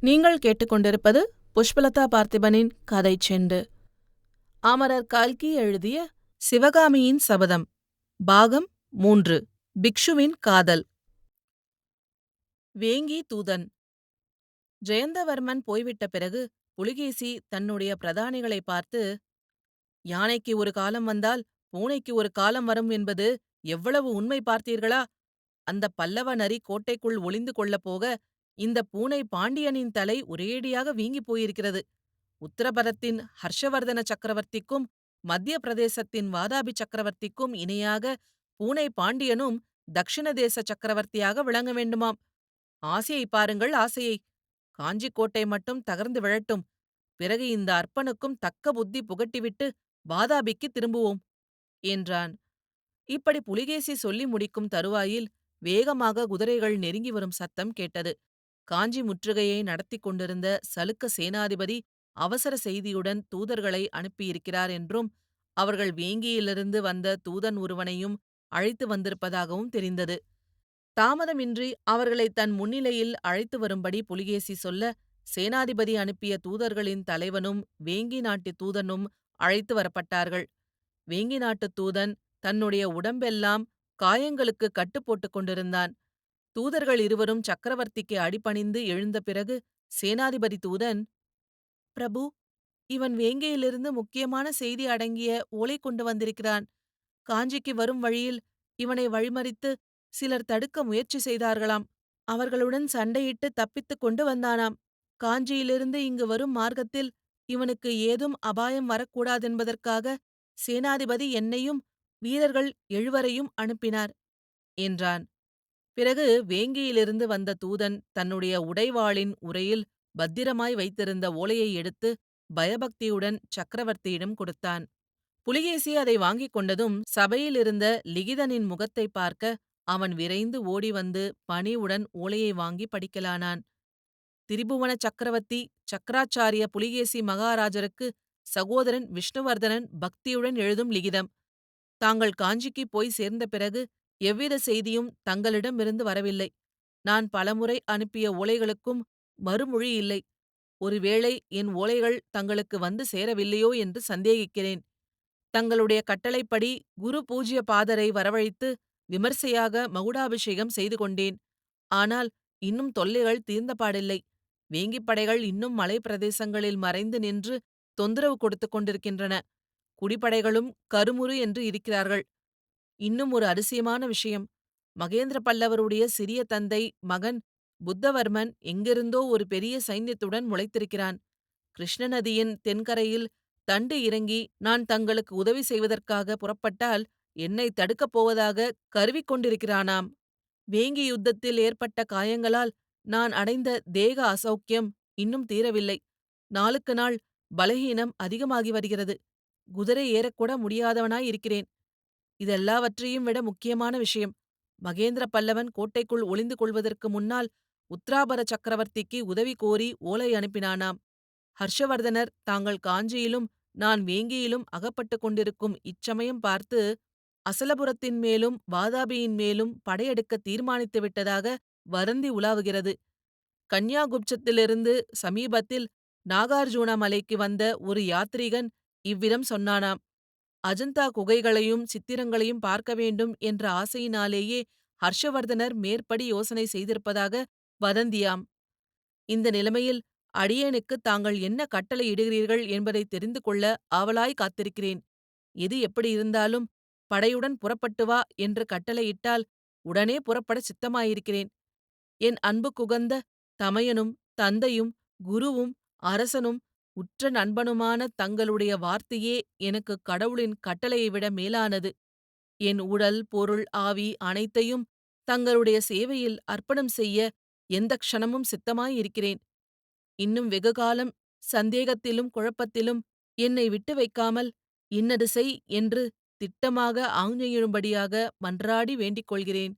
நீங்கள் கேட்டுக்கொண்டிருப்பது புஷ்பலதா பார்த்திபனின் கதை செண்டு. அமரர் கல்கி எழுதிய சிவகாமியின் சபதம் பாகம் மூன்று பிக்ஷுவின் காதல். வேங்கி தூதன். ஜெயந்தவர்மன் போய்விட்ட பிறகு புலிகேசி தன்னுடைய பிரதானிகளை பார்த்து யானைக்கு ஒரு காலம் வந்தால் பூனைக்கு ஒரு காலம் வரும் என்பது எவ்வளவு உண்மை பார்த்தீர்களா? அந்த பல்லவ நரி கோட்டைக்குள் ஒளிந்து கொள்ளப் போக இந்த பூனை பாண்டியனின் தலை ஒரேடியாக வீங்கிப் போயிருக்கிறது. உத்தரபரத்தின் ஹர்ஷவர்தன சக்கரவர்த்திக்கும் மத்திய பிரதேசத்தின் வாதாபி சக்கரவர்த்திக்கும் இணையாக பூனை பாண்டியனும் தக்ஷிண தேச சக்கரவர்த்தியாக விளங்க வேண்டுமாம். ஆசையை பாருங்கள் ஆசையை. காஞ்சிக்கோட்டை மட்டும் தகர்ந்து விழட்டும். பிறகு இந்த அற்பனுக்கும் தக்க புத்தி புகட்டிவிட்டு வாதாபிக்கு திரும்புவோம் என்றான். இப்படி புலிகேசி சொல்லி முடிக்கும் தருவாயில் வேகமாக குதிரைகள் நெருங்கி வரும் சத்தம் கேட்டது. காஞ்சி முற்றுகையை நடத்திக் கொண்டிருந்த சலுக்க சேனாதிபதி அவசர செய்தியுடன் தூதர்களை அனுப்பியிருக்கிறார் என்றும் அவர்கள் வேங்கியிலிருந்து வந்த தூதன் ஒருவனையும் அழைத்து வந்திருப்பதாகவும் தெரிந்தது. தாமதமின்றி அவர்களை தன் முன்னிலையில் அழைத்து வரும்படி புலிகேசி சொல்ல சேனாதிபதி அனுப்பிய தூதர்களின் தலைவனும் வேங்கி நாட்டு தூதனும் அழைத்து வரப்பட்டார்கள். வேங்கி நாட்டுத் தூதன் தன்னுடைய உடம்பெல்லாம் காயங்களுக்கு கட்டு போட்டுக் கொண்டிருந்தான். தூதர்கள் இருவரும் சக்கரவர்த்திக்கு அடிபணிந்து எழுந்த பிறகு சேனாதிபதி தூதன் பிரபு இவன் வேங்கையிலிருந்து முக்கியமான செய்தி அடங்கிய ஓலை கொண்டு வந்திருக்கிறான். காஞ்சிக்கு வரும் வழியில் இவனை வழிமறித்து சிலர் தடுக்க முயற்சி செய்தார்களாம். அவர்களுடன் சண்டையிட்டு தப்பித்துக் கொண்டு வந்தானாம். காஞ்சியிலிருந்து இங்கு வரும் மார்க்கத்தில் இவனுக்கு ஏதும் அபாயம் வரக்கூடாதென்பதற்காக சேனாதிபதி என்னையும் வீரர்கள் எழுவரையும் அனுப்பினார் என்றான். பிறகு வேங்கியிலிருந்து வந்த தூதன் தன்னுடைய உடைவாளின் உரையில் பத்திரமாய் வைத்திருந்த ஓலையை எடுத்து பயபக்தியுடன் சக்கரவர்த்தியிடம் கொடுத்தான். புலிகேசி அதை வாங்கிக் கொண்டதும் சபையிலிருந்த லிகிதனின் முகத்தை பார்க்க அவன் விரைந்து ஓடி வந்து பணிவுடன் ஓலையை வாங்கி படிக்கலானான். திரிபுவன சக்கரவர்த்தி சக்கராச்சாரிய புலிகேசி மகாராஜருக்கு சகோதரன் விஷ்ணுவர்தனன் பக்தியுடன் எழுதும் லிகிதம். தாங்கள் காஞ்சிக்கு போய் சேர்ந்த பிறகு எவ்வித செய்தியும் தங்களிடமிருந்து வரவில்லை. நான் பலமுறை அனுப்பிய ஓலைகளுக்கும் மறுமொழி இல்லை. ஒருவேளை என் ஓலைகள் தங்களுக்கு வந்து சேரவில்லையோ என்று சந்தேகிக்கிறேன். தங்களுடைய கட்டளைப்படி குரு பூஜ்ய பாதரை வரவழைத்து விமர்சையாக மகுடாபிஷேகம் செய்து கொண்டேன். ஆனால் இன்னும் தொல்லைகள் தீர்ந்தபாடில்லை வேங்கிப் படைகள் இன்னும் மலை பிரதேசங்களில் மறைந்து நின்று தொந்தரவு கொடுத்துக் கொண்டிருக்கின்றன. குடிப்படைகளும் கருமுறு என்று இருக்கிறார்கள். இன்னும் ஒரு அதிசயமான விஷயம். மகேந்திர பல்லவருடைய சிறிய தந்தை மகன் புத்தவர்மன் எங்கிருந்தோ ஒரு பெரிய சைன்யத்துடன் முளைத்திருக்கிறான். கிருஷ்ண நதியின் தென்கரையில் தண்டு இறங்கி நான் தங்களுக்கு உதவி செய்வதற்காக புறப்பட்டால் என்னை தடுக்கப் போவதாக கருவிக் கொண்டிருக்கிறானாம். வேங்கி யுத்தத்தில் ஏற்பட்ட காயங்களால் நான் அடைந்த தேக அசௌக்கியம் இன்னும் தீரவில்லை. நாளுக்கு நாள் பலஹீனம் அதிகமாகி வருகிறது. குதிரை ஏறக்கூட முடியாதவனாய் இருக்கிறேன். இதெல்லாவற்றையும் விட முக்கியமான விஷயம். மகேந்திர பல்லவன் கோட்டைக்குள் ஒளிந்து கொள்வதற்கு முன்னால் உத்ராபர சக்கரவர்த்திக்கு உதவி கோரி ஓலை அனுப்பினானாம். ஹர்ஷவர்தனர் தாங்கள் காஞ்சியிலும் நான் வேங்கியிலும் அகப்பட்டுக் கொண்டிருக்கும் இச்சமயம் பார்த்து அசலபுரத்தின் மேலும் வாதாபியின் மேலும் படையெடுக்க தீர்மானித்து விட்டதாக வருந்தி உலாவுகிறது. கன்யாகுப்சத்திலிருந்து சமீபத்தில் நாகார்ஜுன மலைக்கு வந்த ஒரு யாத்ரீகன் இவ்விதம் சொன்னானாம். அஜந்தா குகைகளையும் சித்திரங்களையும் பார்க்க வேண்டும் என்ற ஆசையினாலேயே ஹர்ஷவர்தனர் மேற்படி யோசனை செய்திருப்பதாக வதந்தியாம். இந்த நிலைமையில் அடியேனுக்கு தாங்கள் என்ன கட்டளை இடுகிறீர்கள் என்பதை தெரிந்து கொள்ள ஆவலாய் காத்திருக்கிறேன். எது எப்படி இருந்தாலும் படையுடன் புறப்பட்டு வா என்று கட்டளையிட்டால் உடனே புறப்பட சித்தமாயிருக்கிறேன். என் அன்பு குகந்த தமையனும் தந்தையும் குருவும் அரசனும் உற்ற நண்பனுமான தங்களுடைய வார்த்தையே எனக்கு கடவுளின் கட்டளையை விட மேலானது. என் உடல் பொருள் ஆவி அனைத்தையும் தங்களுடைய சேவையில் அர்ப்பணம் செய்ய எந்த க்ஷணமும் சித்தமாயிருக்கிறேன். இன்னும் வெகுகாலம் சந்தேகத்திலும் குழப்பத்திலும் என்னை விட்டு வைக்காமல் இன்னது செய் என்று திட்டமாக ஆஞ்ஞையிடும்படியாக மன்றாடி வேண்டிக் கொள்கிறேன்.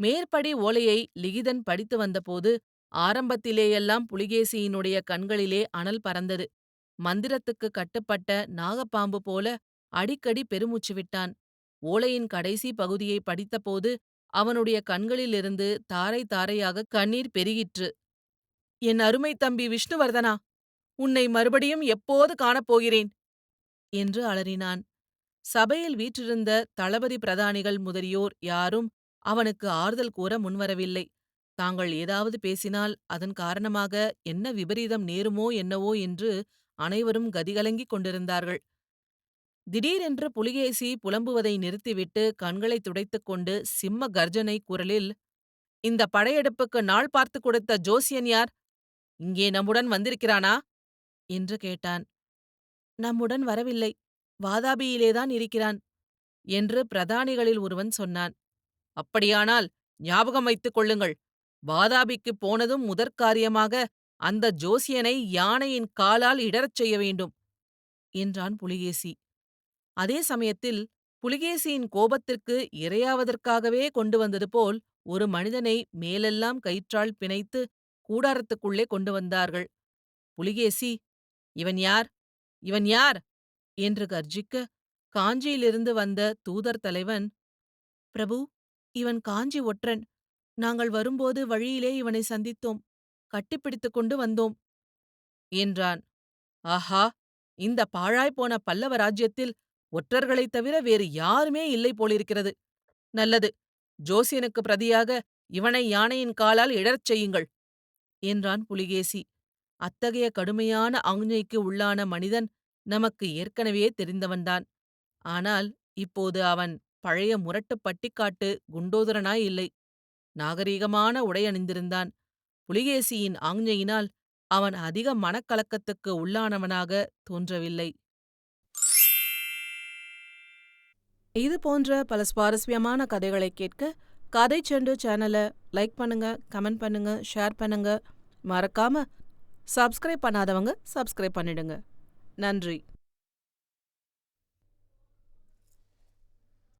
மேற்படி ஓலையை லிகிதன் படித்து வந்தபோது ஆரம்பத்திலேயெல்லாம் புலிகேசியினுடைய கண்களிலே அனல் பறந்தது. மந்திரத்துக்கு கட்டுப்பட்ட நாகப்பாம்பு போல அடிக்கடி பெருமூச்சு விட்டான். ஓலையின் கடைசி பகுதியை படித்தபோது அவனுடைய கண்களிலிருந்து தாரை தாரையாக கண்ணீர் பெருகிற்று. என் அருமை தம்பி விஷ்ணுவர்தனா உன்னை மறுபடியும் எப்போது காணப்போகிறேன் என்று அலறினான். சபையில் வீற்றிருந்த தளபதி பிரதானிகள் முதலியோர் யாரும் அவனுக்கு ஆறுதல் கூற முன்வரவில்லை. தாங்கள் ஏதாவது பேசினால் அதன் காரணமாக என்ன விபரீதம் நேருமோ என்னவோ என்று அனைவரும் கதிகலங்கிக் கொண்டிருந்தார்கள். திடீரென்று புலிகேசி புலம்புவதை நிறுத்திவிட்டு கண்களைத் துடைத்துக் கொண்டு சிம்ம கர்ஜனை குரலில் இந்த படையெடுப்புக்கு நாள் பார்த்து கொடுத்த ஜோசியன் யார்? இங்கே நம்முடன் வந்திருக்கிறானா? என்று கேட்டான். நம்முடன் வரவில்லை. வாதாபியிலேதான் இருக்கிறான் என்று பிரதானிகளில் ஒருவன் சொன்னான். அப்படியானால் ஞாபகம் வைத்துக் கொள்ளுங்கள். வாதாபிக்குப் போனதும் முதற்காரியமாக அந்த ஜோசியனை யானையின் காலால் இடறச் செய்ய வேண்டும் என்றான் புலிகேசி. அதே சமயத்தில் புலிகேசியின் கோபத்திற்கு இரையாவதற்காகவே கொண்டு வந்தது போல் ஒரு மனிதனை மேலெல்லாம் கயிற்றால் பிணைத்து கூடாரத்துக்குள்ளே கொண்டு வந்தார்கள். புலிகேசி இவன் யார்? இவன் யார்? என்று கர்ஜிக்க காஞ்சியிலிருந்து வந்த தூதர் தலைவன் பிரபு இவன் காஞ்சி ஒற்றன். நாங்கள் வரும்போது வழியிலே இவனை சந்தித்தோம். கட்டிப்பிடித்துக் கொண்டு வந்தோம். என்றான். ஆஹா! இந்த பாழாய்ப்போன பல்லவ ராஜ்யத்தில் ஒற்றர்களைத் தவிர வேறு யாருமே இல்லை போலிருக்கிறது. நல்லது. ஜோசியனுக்கு பிரதியாக இவனை யானையின் காலால் இடறச் செய்யுங்கள். என்றான் புலிகேசி. அத்தகைய கடுமையான ஆஞ்ஞைக்கு உள்ளான மனிதன் நமக்கு ஏற்கனவே தெரிந்தவன்தான். ஆனால் இப்போது அவன் பழைய முரட்டுப் பட்டிக்காட்டு குண்டோதரனாய் இல்லை. நாகரீகமான உடையணிந்திருந்தான் புலிகேசியின் ஆஞ்ஞையினால் அவன் அதிக மனக்கலக்கத்துக்கு உள்ளானவனாக தோன்றவில்லை. இது போன்ற பல சுவாரஸ்யமான கதைகளை கேட்க கதை செண்டு சேனலை லைக் பண்ணுங்க கமெண்ட் பண்ணுங்க ஷேர் பண்ணுங்க. மறக்காம சப்ஸ்கிரைப் பண்ணாதவங்க சப்ஸ்கிரைப் பண்ணிடுங்க. நன்றி.